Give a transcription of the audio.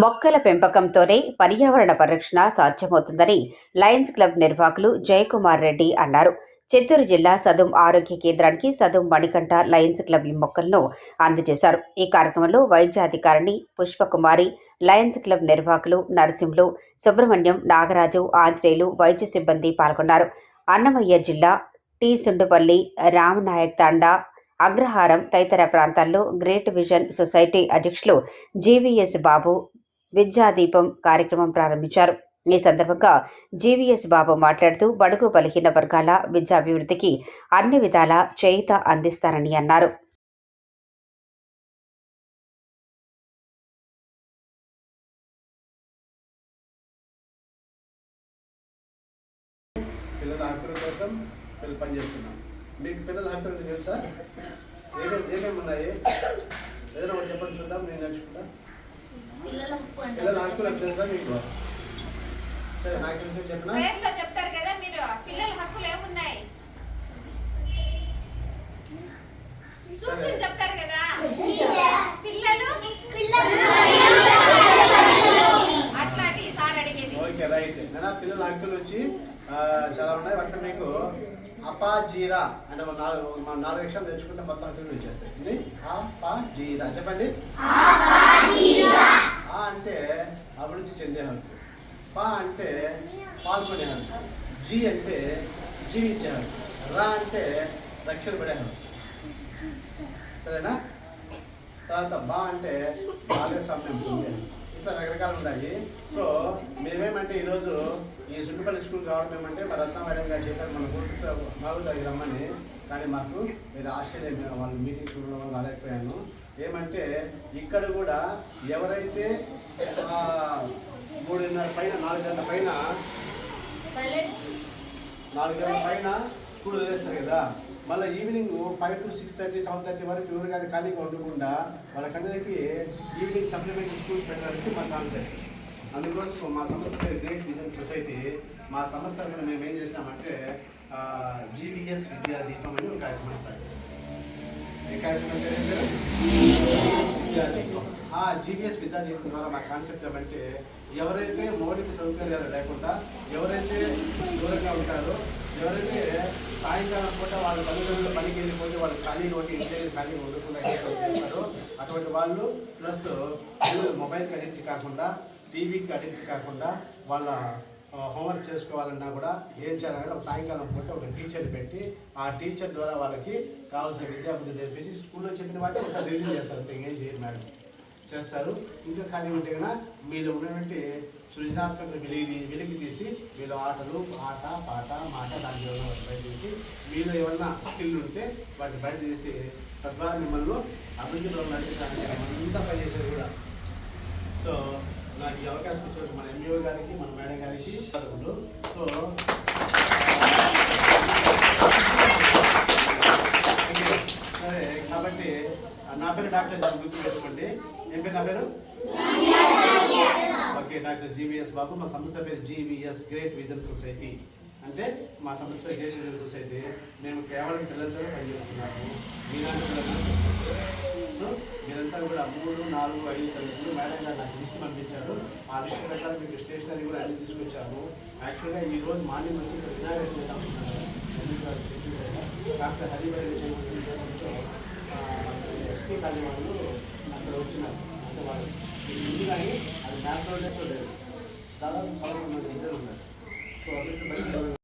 మొక్కల పెంపకంతోనే పర్యావరణ పరిరక్షణ సాధ్యమవుతుందని లయన్స్ క్లబ్ నిర్వాహకులు జయకుమార్ రెడ్డి అన్నారు. చిత్తూరు జిల్లా సదుం ఆరోగ్య కేంద్రానికి సదుం మణికంఠ లయన్స్ క్లబ్ ఈ మొక్కలను అందజేశారు. ఈ కార్యక్రమంలో వైద్యాధికారిణి పుష్పకుమారి లయన్స్ క్లబ్ నిర్వాహకులు నరసింహులు సుబ్రహ్మణ్యం నాగరాజు ఆంజనేయులు వైద్య సిబ్బంది పాల్గొన్నారు. అన్నమయ్య జిల్లా టి సుండుపల్లి రామనాయక్ తాండా అగ్రహారం తదితర ప్రాంతాల్లో గ్రేట్ విజన్ సొసైటీ అధ్యక్షులు జీవీఎస్ బాబు విద్యాదీపం కార్యక్రమం ప్రారంభించారు. ఈ సందర్భంగా జీవీఎస్ బాబు మాట్లాడుతూ బడుగు బలహీన వర్గాల విద్యాభివృద్ధికి అన్ని విధాల చేయిత అందిస్తారని అన్నారు. పిల్లల హక్కుల కోసం వీళ్ళు పనిచేస్తున్నాం మీకు పిల్లల హక్కులు తెలుసా? ఏమేమి ఏమేమి ఉన్నాయి? ఏదైనా ఒకటి చెప్పండి చూద్దాం నేను నేర్చుకుంటా. మీకు? సరే నాకు తెలిసి చెప్పిన? పేరులో చెప్తారు కదా మీరు పిల్లల హక్కులు ఏమున్నాయి? సూక్తులు చెప్తారు కదా? పిల్లలు? అట్లాంటి సార్ అడిగేది. Okay right. నేను పిల్లల హక్కులు వచ్చి చాలా ఉన్నాయి. వాటిలో మీకు అపాజీరా అంటే నాలుగు నాలుగు అక్షరాలు తెచ్చుకుంటే మొత్తం హక్కులు వచ్చేస్తాయి. అపాజీరా. చెప్పండి ఆ అంటే అభివృద్ధి చెందే హక్కు పా అంటే పాల్గొనే జీ అంటే జీవించాను రా అంటే రక్షణ పడే సరేనా? తర్వాత బా అంటే బాగా సమయం ఇట్లా రకరకాలు ఉన్నాయి. సో మేమేమంటే ఈరోజు ఈ సుట్టుపల్లి స్కూల్ కావడం ఏమంటే మా రత్న మేడం గారు చెప్పారు మన గుర్తు మాగుతారు రమ్మని. కానీ మాకు మీరు ఆశ్చర్యం వాళ్ళు మీటింగ్ చూడడం రాలేకపోయాను. ఏమంటే ఇక్కడ కూడా ఎవరైతే మూడున్నర పైన నాలుగు గంటల పైన నాలుగు గంటల పైన స్కూల్ వదిలేస్తారు కదా. మళ్ళీ evening five to six thirty seven thirty వరకు ఎవరు కానీ ఖాళీగా ఉండకుండా వాళ్ళకందరికీ ఈవినింగ్ సప్లిమెంటరీ స్కూల్ పెట్టడానికి మా కాన్సెప్ట్ అందుకోసం మా సంస్థ గ్రేట్ విజన్ సొసైటీ మా సంస్థ తరఫున మేము ఏం చేసినామంటే జీవీఎస్ విద్యా దీపం అని ఒక కార్యక్రమం ఈ కార్యక్రమం విద్యా దీపం. ఆ జీవీఎస్ విద్యా దీపం ద్వారా మా కాన్సెప్ట్ ఏమంటే ఎవరైతే మౌలిక సౌకర్యాలు లేకుండా ఎవరైతే దూరంగా ఉంటారో ఎవరైతే సాయంకాలం పూట వాళ్ళ తల్లిదండ్రులు పనికి వెళ్ళిపోతే వాళ్ళు ఖాళీ ఒకటి ఇంటి దగ్గర ఖాళీ ఉండకుండా చేస్తారో అటువంటి వాళ్ళు ప్లస్ మొబైల్కి అడిక్ట్ కాకుండా టీవీకి అడిక్ట్ కాకుండా వాళ్ళ హోంవర్క్ చేసుకోవాలన్నా కూడా ఏం చేయాలన్నా ఒక సాయంకాలం పూట ఒక టీచర్ పెట్టి ఆ టీచర్ ద్వారా వాళ్ళకి కావాల్సిన విద్యాబుద్ధి తెప్పించి స్కూల్లో చెప్పిన వాటి ఒక రివ్యూ చేస్తారు. ఇంకేం ఏం చేయరు మేడం. చేస్తారు. ఇంకా ఖాళీ ఉంటే కనుక మీలో ఉన్నటువంటి సృజనాత్మక వెలిగి వెలికి తీసి మీలో ఆటలు ఆట పాట మాట దాని బయట తీసి మీలో ఏమన్నా స్కిల్ ఉంటే వాటిని బయట తీసి తద్వారా మిమ్మల్ని అభివృద్ధిలో నడిపించడానికి అంతా పనిచేసేది కూడా. సో నాకు ఈ అవకాశం ఇచ్చిన మన ఎంఈఓ గారికి మన మేడం గారికి సో సరే కాబట్టి నా పేరు డాక్టర్ నాకు గుర్తు పెట్టుకోండి. ఏం పేరు నా పేరు? Okay doctor GVS Babu. మా సంస్థ పేరు జీవీఎస్ గ్రేట్ విజన్ సొసైటీ. అంటే మా సంస్థ గ్రేట్ విజన్ సొసైటీ. మేము కేవలం పిల్లలతో పనిచేస్తున్నాము. మీలాంటి పిల్లలు మీరంతా కూడా మూడు నాలుగు ఐదు తరగతులు మేడం గారు నాకు లిస్ట్ పంపించారు. ఆ లిస్ట్ ప్రకారం మీకు స్టేషనరీ కూడా అన్ని తీసుకొచ్చాము. యాక్చువల్గా ఈ రోజు మార్నింగ్ వచ్చి ఇక్కడ వినాయక చేద్దామన్నారు డాక్టర్ హరిబాయి ఎస్టీ కానీ వాళ్ళు అక్కడ వచ్చినారు. అంటే వాళ్ళు ఉంది కానీ అది బ్యాక్గ్రౌండ్ లేదు. దాదాపు పదకొండు మంది ఇద్దరు ఉన్నారు. సో అభివృద్ధి